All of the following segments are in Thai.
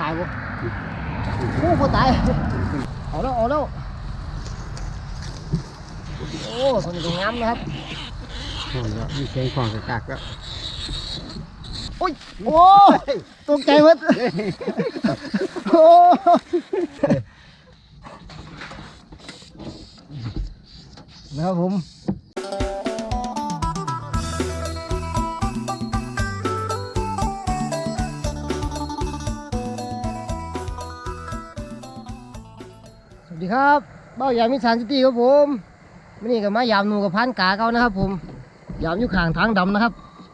ตายบ่โอ้บ่ตาย เอาแล้ว เอาแล้ว โอ้คนนี้ก็งามนะครับโอ้ยมีเสียงของกระกักแล้วโอ้ย โอ้ยตกใจหมดโอ้นะครับผม ดีครับเบ้ายามมิสานซิตี้ครับผมวันนี้ก็มายามหนูกับพันกาเขานะครับ ผม ยามอยู่ข้างทางดำนะครับ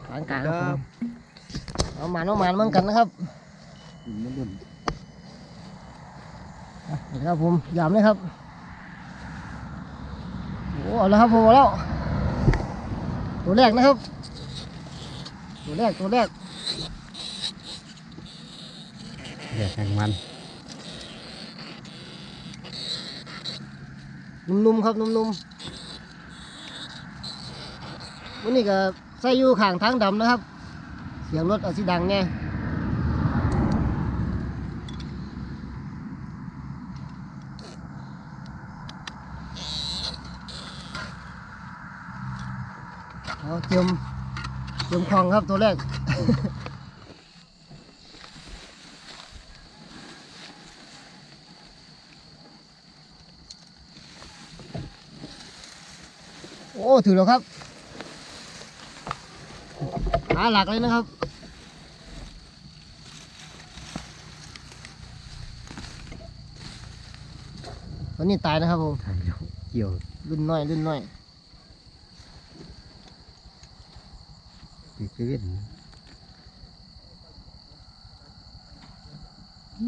ทางกาครับผมเอาหมานเอาหมานเหมือนกันนะครับมันดุนนี่ครับผมยามเลยครับโอ้เอาแล้วครับผมเอาแล้วตัวแรกนะครับ ตัวแรกตัวแรกเดี๋ยวแข่งมัน นุ่มๆครับนุ่มๆวันนี้ก็ใส่อยู่ข้างทางดำนะครับ เสียงรถเอาสิดังแน่เอาเจิมเจิมคลองครับตัวแรก อ้ถือแล้วครับ หาหลักเลยนะครับตอนนี้ตายนะครับผมทางเดียวเกี่ยวรุ่นน้อยรุ่นน้อยติดชีวิต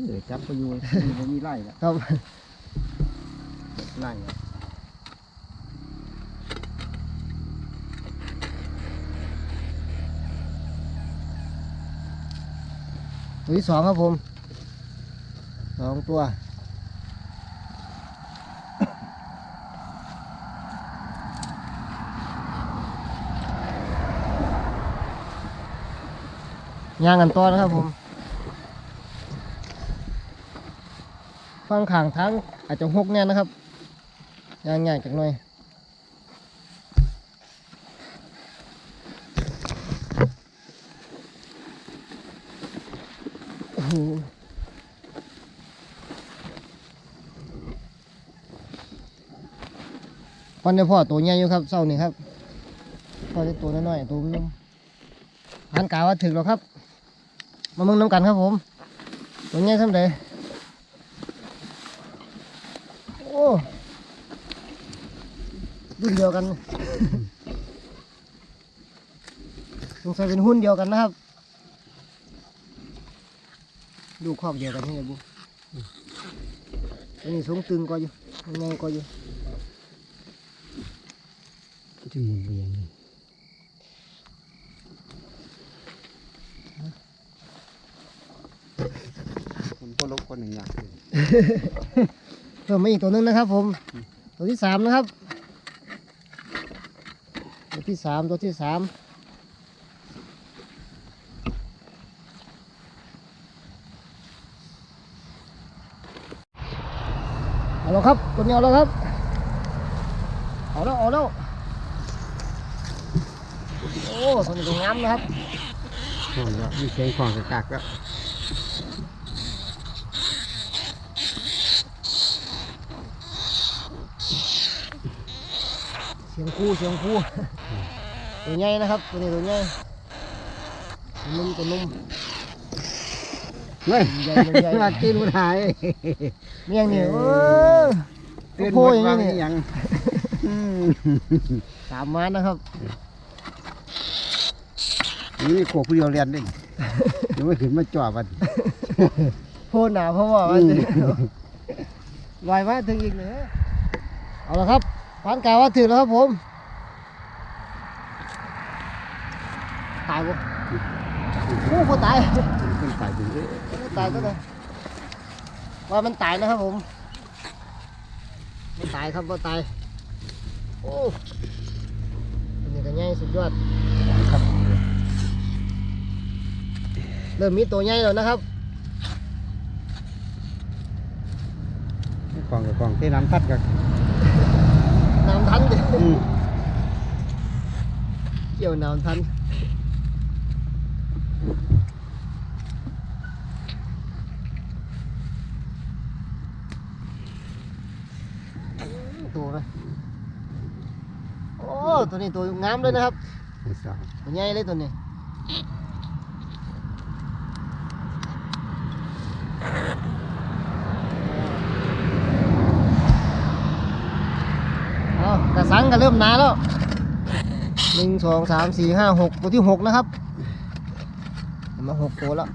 เออจับไปอยู่มันมีไล่ละครับไล่ ตัวที่สองครับผมสองตัวย่างกันต่อนะครับผม ฟังข่างทั้งอาจจะหกแน่นะครับย่างง่ายจากหน่อย โอ้โห วันนี้พ่อตัวใหญ่อยู่ครับเศร้านี่ครับพ่อจะตัวน้อยๆตัวนุ่มหันกาว่าถึงแล้วครับ มามึงน้ำกันครับผม ตัวใหญ่สำเร็จโอ้รุ่นเดียวกันสงสัยเป็นหุ้นเดียวกันนะครับ ดูครอบเดียวกันนี่ไงบุอันนี้สูงตึงกว่าอยู่ยังไงกว่าอยู่ ที่หมุนเวียนมันก็ลบคนหนึ่งอย่างเลยเพิ่มมาอีกตัวหนึงนะครับ ผม ตัวที่สามนะครับ ตัวที่สามตัวที่สามเอาแล้วครับตัวนี้เอาแล้วครับ เอาแล้วเอาแล้วโอ้ตัวนี้ก็งามนะครับโอ้ยมีเสียงของกระกักแล้วเสียงคู่เสียงคู่ตัวใหญ่นะครับ ตัวนี้ตัวใหญ่ตัวนุ่มตัวนุ่มเฮ้ยใหญ่ใหญ่มากินมันหายเมี่ยงนี่เออเตือนโอ้หมโหดอย่างว่านี้มีนี่หยังอืมสามม้านะครับ นี่โขกผู้เดียวเรียนดิยังไม่ขึ้นมาจ่อมันโพดหนาเพราะว่ามันลอยมาถึงอีกเหนือเอาละครับพันกาว่าถึงแล้วครับผมตายบ่โอ้โหตายขึ้นไปถึงเอ๊ะโอ้ตายก็เลยว่ามันตายนะครับผมไม่ตายครับว่าตายโอ้อันนี้ก็ใหญ่สุดยอด ครับ เริ่มมีตัวใหญ่แล้วนะครับกล่องกับกล่องเทน้ำตัดกับน้ำทันเด้อืมเกี่ยวน้ำทันตัวไหมโอ้ตัวนี้ตัวงามเลยนะครับไม่ทราบตัวใหญ่เลยตัวนี้เอากระสั งก็เริ่มหนาแล้วหนึ่งสองสามสี่ห้าหกตัวที่หกนะครับ มาหกตัวแล้ว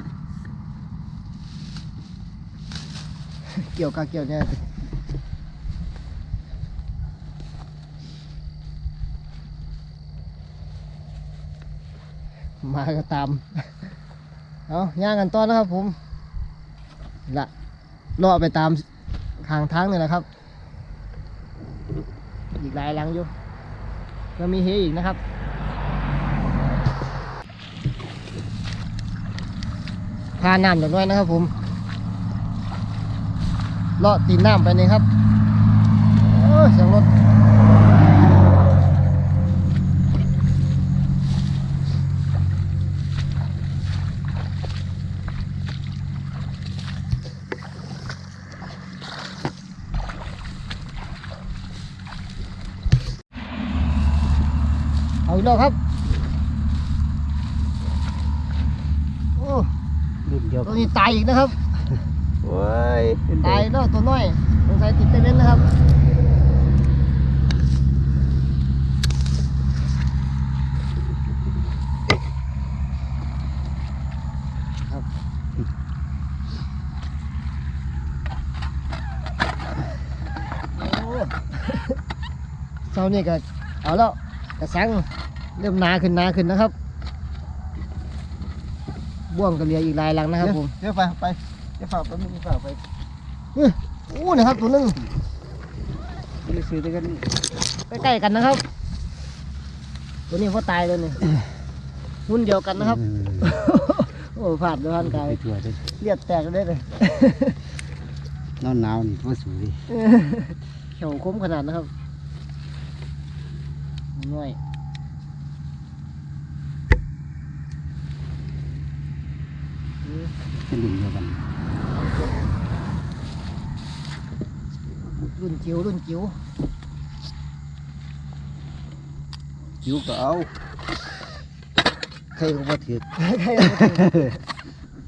เกี่ยวกับเกี่ยวเนี่ยมาก็ตาม เอาย่างกันต่อนนะครับผมละลาะไปตามทางทางนี่แหละครับ กหลายหลังอยู่ก็มีเฮอีกนะครับพาน้ำอย่างน้อยนะครับผมเลาะตีนน้ำไปเลยครับ โอ้ยเสียงรถ เอาอีกแล้วครับโอ้รุ่นเดียวตัวนี้ตายอีกนะครับโอ้ยตายแล้วตัวน้อยสงสัยติดเต้นเล่นนะครับครับโอ้เช้านี่ก็เอาแล้วกระสัง เริ่มหนาขึ้นหนาขึ้นนะครับ บ่วงกระเหลียอีกหลายหลังนะครับผมเดี๋ยวไปไปเดี๋ยวฝากไปมึงฝากไปโอ้นะครับตัวหนึงไปซื้อด้วยกันใกล้ๆกันนะครับ ตัวนี้พ่อตายเลยนี่ หุ้นเดียวกันนะครับอืมโอ้ผาดด้วยพันกายไปถั่วด้วยเลียดแตกเลยเลย นอนหนาวนี่ว่าสวยเขียวคมขนาดนะครับน้อย เป็นรุ่นเดียวกันรุ่นจิ๋วรุ่นจิ๋วจิ๋วก็เอาใครก็บ่ถือใครเอามาถึง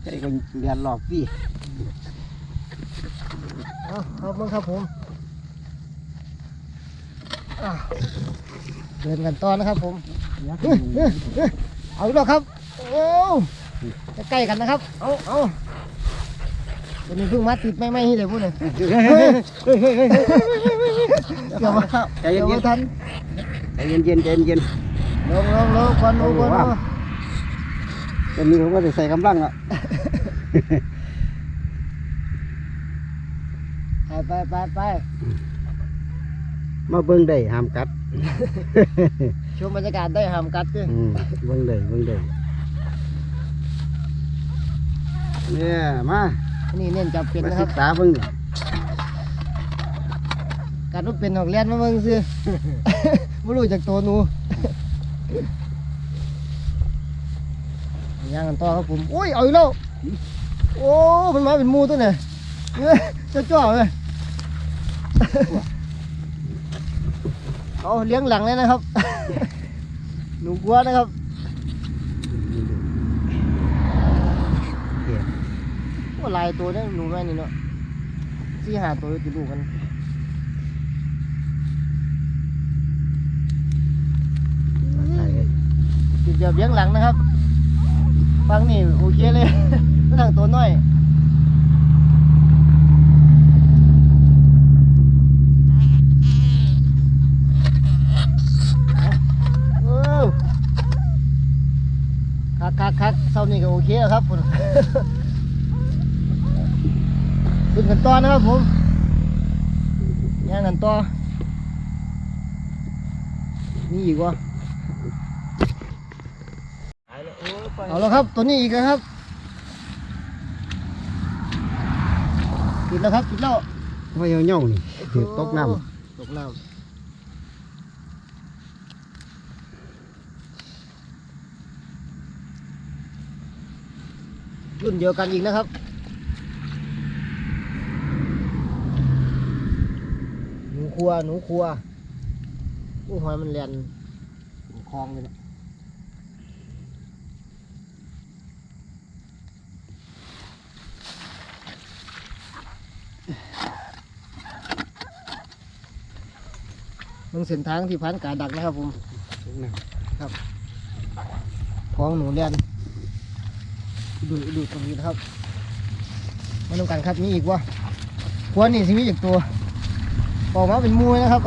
ใครก็เรียนหลอกพี่เอาเอาเบิ่งครับผมอะเดินกันต่อนะครับผม เอ้ยเอ้ยเอ้ยเอาอีกแล้วครับ โอ้ จะใกล้กันนะครับ เอาเอาตัวนี้เพิ่งมาติดไม่ไม่ให้เลยพูดเลยเฮ้ยเฮ้ยเฮ้ยเฮ้ยเกี่ยวมาใจเกี่ยวเย็มานทันๆใจเย็นๆใจเย็นลงลงลงควันลงควันลงๆตอนนี้เขาก็จะใส่กำลังแล้วไปไปไปไปมาเบิ่งได้ห้ามกัดชมบรรยากาศได้หามกัดด้วยอืมเบิ่งได้เบิ่งได้ เนี่ยมานี่เน้นจับเป็นมานะคศึรับกษาเบิ่งนี่การรถเป็นออกเลียนมาเบิ่งซื้อไม่รู้จากตัวหนู ย่างกันต่อครับผมโอ้ยเอาอีกแล้วโอ้มันมาเป็นหมูตัวเนี่ยเฮ้ยเจ้าจ้อเลย เอาเลี้ยงหลังเลยนะครับ หนูกลัวนะครับ เดี๋ยว โอ้ห ลายตัวเนี่ยหนูแม่นี่เนาะสี่หาตัวติดลูกกันเลยติดเดียวเลี้ยงหลังนะครับฟังนี่โอเคเลยนั่งตัวน้อยคักคักคักเศร้านี่ก็โอเคแล้วครับคุณ ขึ้นกันต่อนะครับผมย่างกันต่อนี่อีกวะเอาแล้วครับตัวนี้อีกแล้วครับกินแล้วครับกินแล้วว่าเหี่ยวๆนี่ถือตกน้ตกน้ำรุ่นเดียวกันอีกนะครับ หนู ครัว หนูครัวโอ้หอยมันเรียนคลองเลยนะมึงเส้นทางที่พันกาดักนะครับผมำตกน้คลองหนูเรียนดูดูตรงนี้นะครับมาดูกันครับมีอีกวะควรนี่สิมีอีกตัว ออกมาเป็นมูนะครับ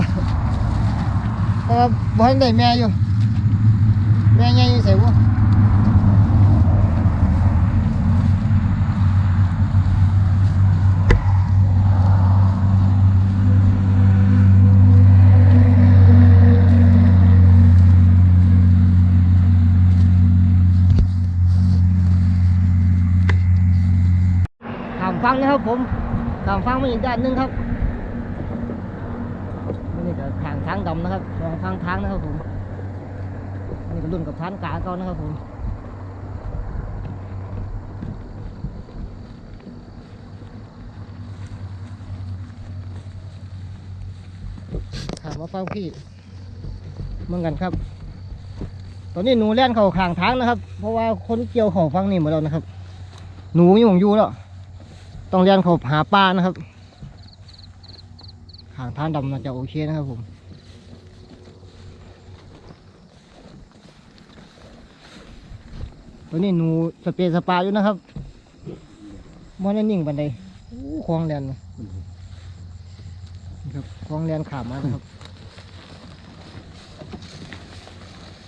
แต่ว่าบ้านได้แม่อยู่ แม่ใหญ่อยู่ใส่วะถามฟังนะครับผมถามฟังมาอีกด้านนึงครับนี่ก็ทางทางดำนะครับสองทางทางนะครับผมนี่ก็รุ่นกับพันกาเก่านะครับผมถามมาฟังพี่เมือกันครับ ตอนนี้หนูแล่นเข่าข้างทางนะครับ เพราะว่าคนเกี่ยวเข่าฟังนี่หมดแล้วนะครับ หนูมีหงอยู่แล้วต้องเรียนเขาหาปลานะครับ หางทางดำน่าจะโอเคนะครับผม ตัวนี้หนูสเปรย์สปาอยู่นะครับมันนิ่งบันไดคลองเรียนนะนี่ครับคลองเรียนขามมานะครับ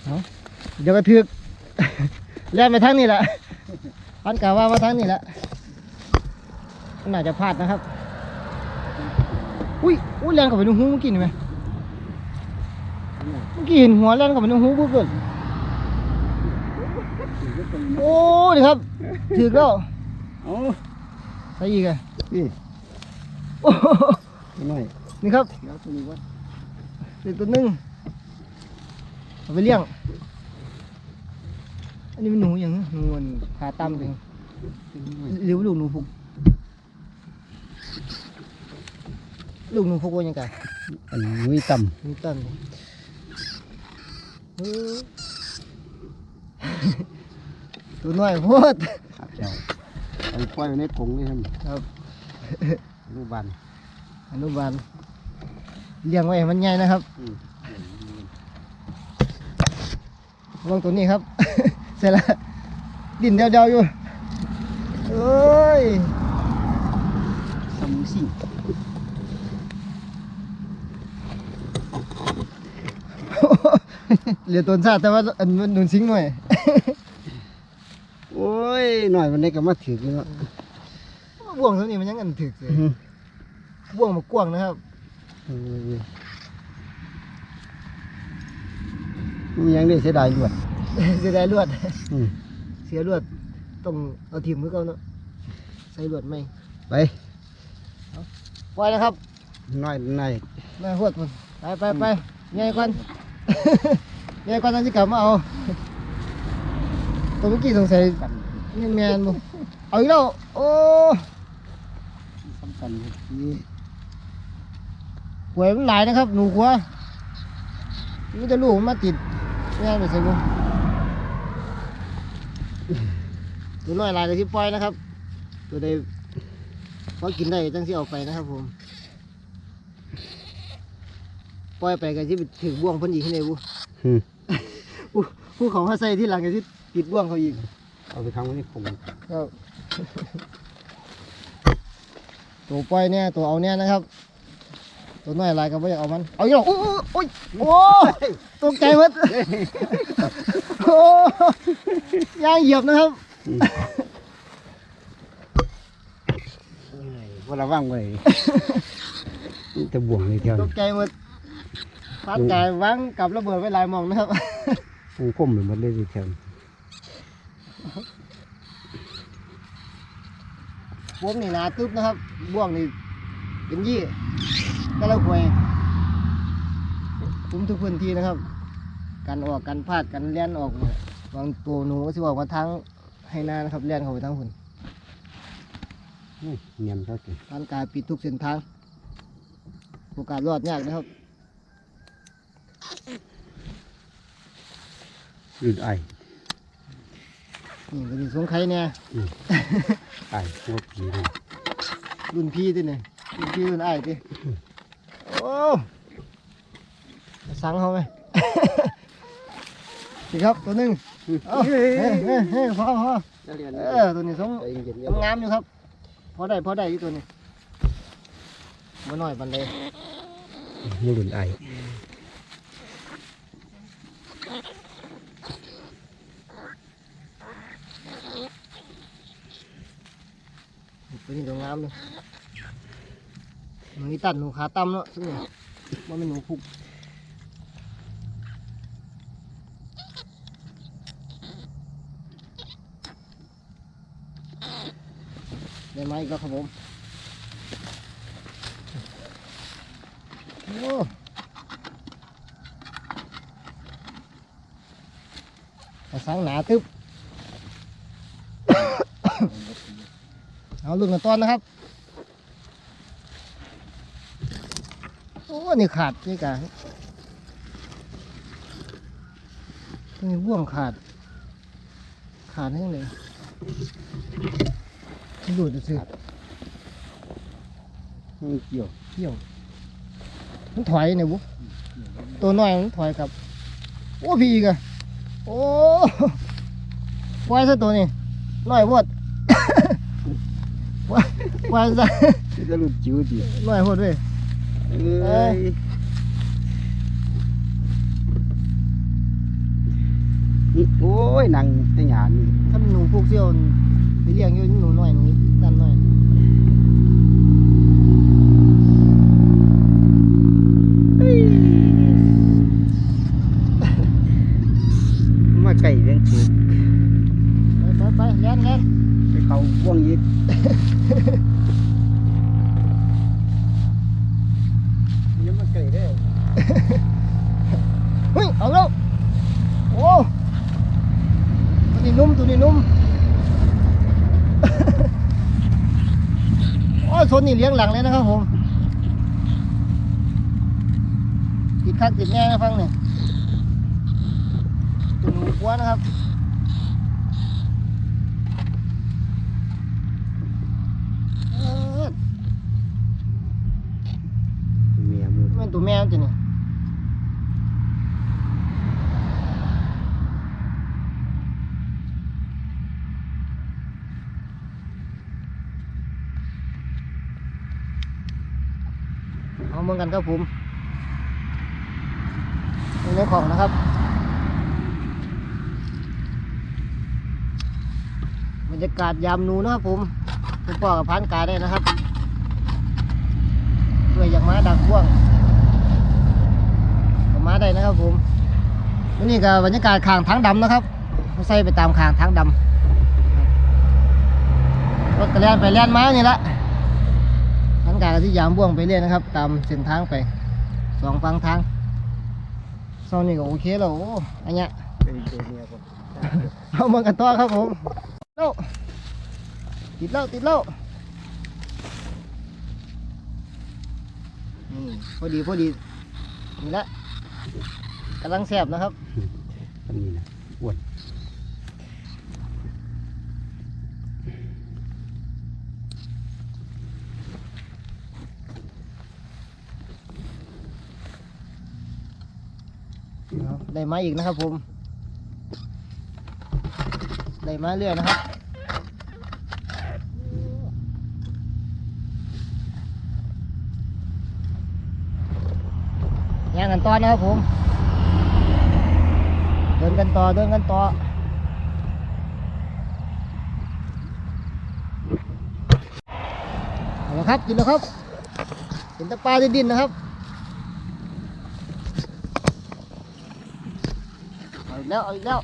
เอาเดี๋ยวกระทึกเรียนไปทางนี้แหละพันกาว่ามาทางนี้แหละน่าจะพลาดนะครับ อุ้ยอุ้ยแรงกับไปในหูเมื่อกี้นี่ไหมเมื่อกี้เห็นหัวแรงกับไปในหูปุ๊บเลย โอ้นี่ครับถือแล้วำเอาใส่อีกอะนี่โอ้โหตัวน้อยนี่ครับเดี๋ยวตัวนี้ก่อนเด็กตัวหนึงเอาไปเลี้ยง อันนี้เป็นหนูอย่างหนูอันขาตั้มเองตัวน้อยหรือว่าลูกหนูพุกลูกหนูพุกว่ายังไงอันนี้ต่นี่ต้นนี่เออ ตัวน้อยโพดำครับเจ้าเอาปล่อยไว้ในกรงนี่ครับครับลูกบันอนุบาลเลี้ยงไว้ให้มันใหญ่นะครับอืมระวังตัวนี้ครับ เสร็จแล้วดินเดียวๆอยู่เอ้ยสมุสิงเหลือตัวซาแต่ว่าอันมันโดนซิงหน่อย โอ้ยหน่อยวันนี้ก็มาถือกันแล้วบ่วงตัวนี้มันยังอันถึกเลยบ่วงมากว้างนะครับมียังได้เสียดายด้วยเสียดายลวดอืมเสียลวดต้องเอาทีมมือเขาเนาะใส่ลวดไหมไปปล่อยนะครับน้อยน้อยแม่หวดมันไปไปไปใหญ่กว่าใหญ่กว่านั้นจะกลับมาเอา ตัวเมื่อกี้สงสัยกันแมนแมนบ่เอาอีกแล้วโอ้สำคัญที่หวยมันหลายนะครับ หนูขัวนี่จะลูกมันมาติดงานไปใส่บุตัวน้อยหลายก็ที่ปล่อยนะครับ ตัวใดพอกินได้จังที่เอาไปนะครับผมปล่อยไปก็ที่ถือบ่วงเพิ่นอีกที่ไหนบุอืมผู้ผู้เขามาใส่ที่หลังก็ที่ ติดบ่วงเขาอีกเอาไปทำไว้ในกรงครับ ตัวปล่อยเนี่ยตัวเอาเนี่ยนะครับ ตัวน้อยอะไรก็ไม่อยากเอามัน เอาอีกแล้วโอ้โอ้โอ้ยโอ้ตกใจหมดโอ้ย่างเหยียบนะครับว่าระวังไว้มันจะบ่วงเลยเที่ยวตกใจหมดฟาดกายวางกับระเบิดไว้หลายหมองนะครับมันก้มไปหมดเลยเที่ยว บ่วงนี่หนาตึ๊บนะครับ บ่วงนี่เป็นยี่ก็เราหวยคุ้มทุกพื้นที่นะครับ กันออกกันพลาดกันเลี้ยนออกเนี่ยวางตัวหนูก็สิออกมาทั้งให้หน้านะครับเลี้ยนเข้าไปทั้งหุ่นนี่เนียนเขาสิทางการปิดทุกเส้นทางโอกาสรอดยากนะครับรุ่นไอ นี่ก็มีสงไข่เนี่ยไอหัวผีนี่รุ่นพี่ที่นี่รุ่นพี่รุ่นไอ้ายที่โอ้สั่งเขาไหมสิครับตัวหนึ่งเอาเฮ้ยเฮ้ยเฮ้ยพอพอนักเรียนเออตัวนี้สงใจเย็นงามอยู่ครับ พอได้พอได้อยู่ตัวนี้มาหน่อยบันเลยๆนี่รุ่นไอ ตัวนี้ตัวงามเลยหนูนี่ตัดหนูขาตั้มเนาะซึ่งมันเป็นหนูพุกได้ไหมกแล้วครับผมโอ้สังหนาตึ๊บ เอาลุ่นกันต้อนนะครับ โอ้ นี่ขาดนี่กะนี่บ่วงขาด ขาดทั้งเลยดูดสินี่เกี่ยวเที่ยว มันถอยเนี่ยบุ๊ตัวน้อยมันถอยกลับ โอ้พี่อีกอะโอ้ปล่อยซะตัวนี้น้อยพวดปล่ อยปล่อยซะนี่จะรุ่นจิ๋วดิน้อยพวดเว้ยเอ้ยนี่โอ้ยนางแต่หยานี่ถ้ามันหนูพวกเซี่ยวไปเลี้ยงอยู่หนูน้อยหนูด้านน้อยมาไก่เลี้ยงถูกไปไปไปเล่นเล่นไปเขาว่วงยิบยังมาไก่ได้ เฮ้ยเอาแล้วโอ้ตัวนี้นุ่มตัวนี้นุ่ม โอ้ยโซ นนี่เลี้ยงหลังเลยนะครับผมติดคักติดแน่นะฟังเนี่ยตัวหนูกัวนะครับ เออ เมียมือ มันตัวแม่จ้ะเนี่ยเอาเหมือนกัน ครับผมในในของนะครับ บรรยากาศยามนูนะครับผมคุณพ่อกับพานกาได้นะครับด้วยอย่างม้าดักพ่วงกับม้าได้นะครับผมวันนี้ก็บรรยากาศขางทางดำนะครับใส่ไปตามขางทางดำรถกระเลียนไปเลียนม้านี่ละ พันกาก็ที่ยามบ่วงไปเรื่อยนะครับ ตามเส้นทางไปสองฝั่งทางโซนนี้ก็โอเคแล้วโอ้อันเนี้ยเป็นตัวเมียผมเอามากันต่อครับผมเล่าติดเหล่าติดเหล่านี่พอดีพอดีนี่ละกำลังแสบนะครับอันนี้นะอ้วน เอาได้มาอีกนะครับผมได้มาเรื่อยนะครับย่างกันต่อนะครับผม เดินกันต่อเดินกันต่อเอาละครับกินแล้วครับเห็นตะปลาดิ้นนะครับ แล้วเอาอีกแล้ว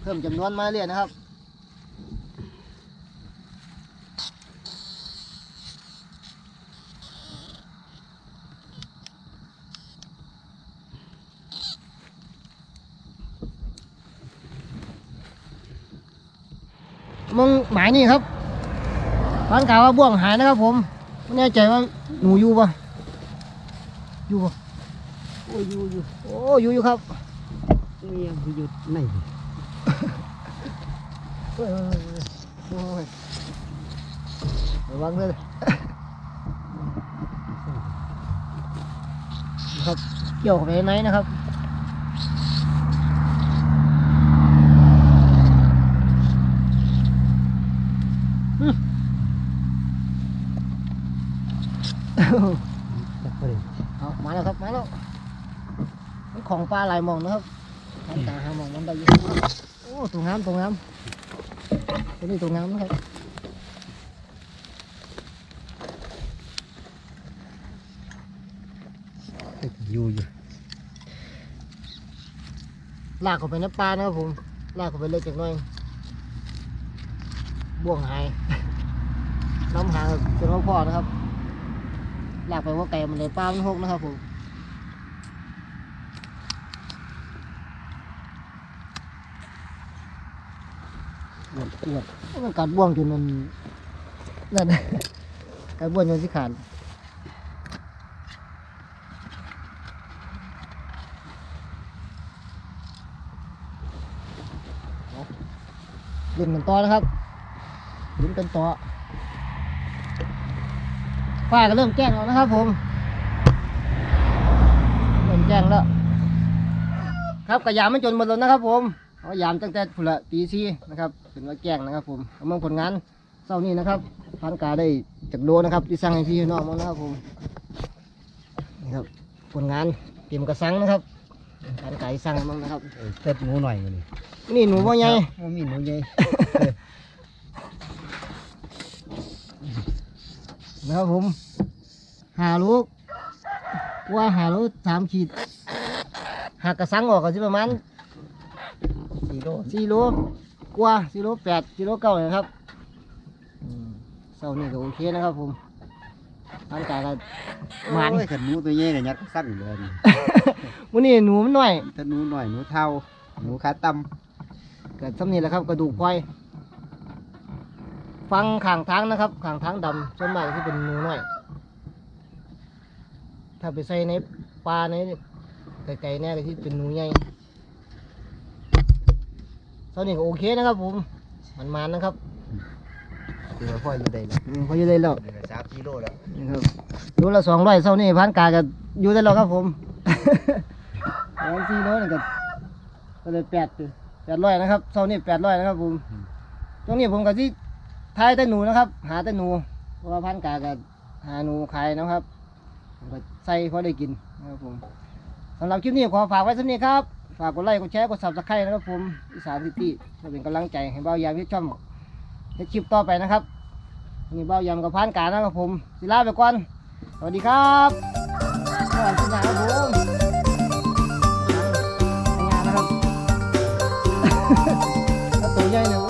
เพิ่มจำนวนมาเรียนะครับมึงหมายนี่ครับร้านก่าว่าบ่วงหายนะครับผมไม่แน่ใจว่าหนูอยู่ปะอยู่ปะ อ้ยอยู่อยู่โอ้อยู่อยู่ครับไม่ยังอยู่ไหนเฮ้ยโอ้ยระวังเลยครับเกี่ยวเข้าไปไหนนะครับจับไปเลย เอามาแล้วครับมาแล้วนี่ ของปลาหลายหมองนะครับทางตาหาหมองมันได้เยอะโอ้ตรงน้ำตรงน้ำตัวนี้ตรงน้ำนะครับอยู่อยู่ลากเข้าไปในปลานะครับผมลากเข้าไปเล็กจากหน้อยบ่วงหายน้ำหางจนเขาพอนะครับลากไปว่าไก่มันเลยปลามันหกนะครับผม อวดอวดมันกัดบ่วงจนมันนั่นกัดบ่วงจนสิขาดเล่นกันต่อนะครับเล่นกันต่อฝ้าก็เริ่มแจ้งแล้วนะครับผมเริ่มแจ้งแล้ว ครับกระยามันจนหมดแล้วนะครับผม เอายามตั้งแต่พุ่นละตีซีนะครับเป็นว่าแจ้งนะครับ ผมเอาเมืองผลงานเศร้านี้นะครับพันกาได้จากโลนะครับ ที่สั่งให้พี่น้องมานะครับผมนี่ครับผลงานเตรียมกระสังนะครับพันกาที่สั่งให้มั่งนะครับเต็ดหนูหน่อยมานี่นี่หนูว่าไงมันมีหนูใหญ่นะครับผมหาลูกว่าหาลูกสามขีดหากกระสังออกก็สิประมาณสี่ โลสี่โลกว่าสี่โลแปดสี่โลเก้านะครับอืมเสาร์นี้ก็โอเคนะครับผมร่างกายก็หมันโอ้ยขันหนูตัวใหญ่เนี่ยยัดสั้นเลยวันนี้หนูมันน้อยถ้าหนูหน่อยหนูเท่าหนูขาต่เกิดสำนี้แหละครับกระดูกควายฟังข้างทางนะครับข้างทางดำส่วนมากที่เป็นหนูน้อย ถ้าไปใส่ในปลาในไก่ๆเนี่ยก็ที่เป็นหนูใหญ่เท่านี้ก็โอเคนะครับผม มันมันๆนะครับำคือพ่ออยู่ได้แล้วอืมพออยู่ได้แล้วเดี๋ยวสามกิโลแล้วนี่ครับดูละสองร้อยเท่านี้พันกาก็อยู่ได้แล้วครับผมร้อยสี่ร้อยนี่ก็ก็เลยแปดแปดร้อยนะครับเท่านี้แปดร้อยนะครับผมตรงนี้ผมก็ที่ทายแต่หนูนะครับ หาแต่หนูเพราะว่าพันกาก็หาหนูขายนะครับผมก็ใส่พอได้กินนะครับผมสำหรับคลิปนี้ขอฝากไว้สักนี้ครับ ฝากกดไลค์กดแชร์กดซับสไครต์นะครับผมอีสานซิตี้เพื่เป็นกำลังใจให้เบ้ายามที่ชอบในคลิปต่อไปนะครับนี่เบ้ายามกับพานการนะครับผมสิลาไปก่อนสวัสดีครับสวัสดีนะครับผมงานนะครับตัวใหญ่เลย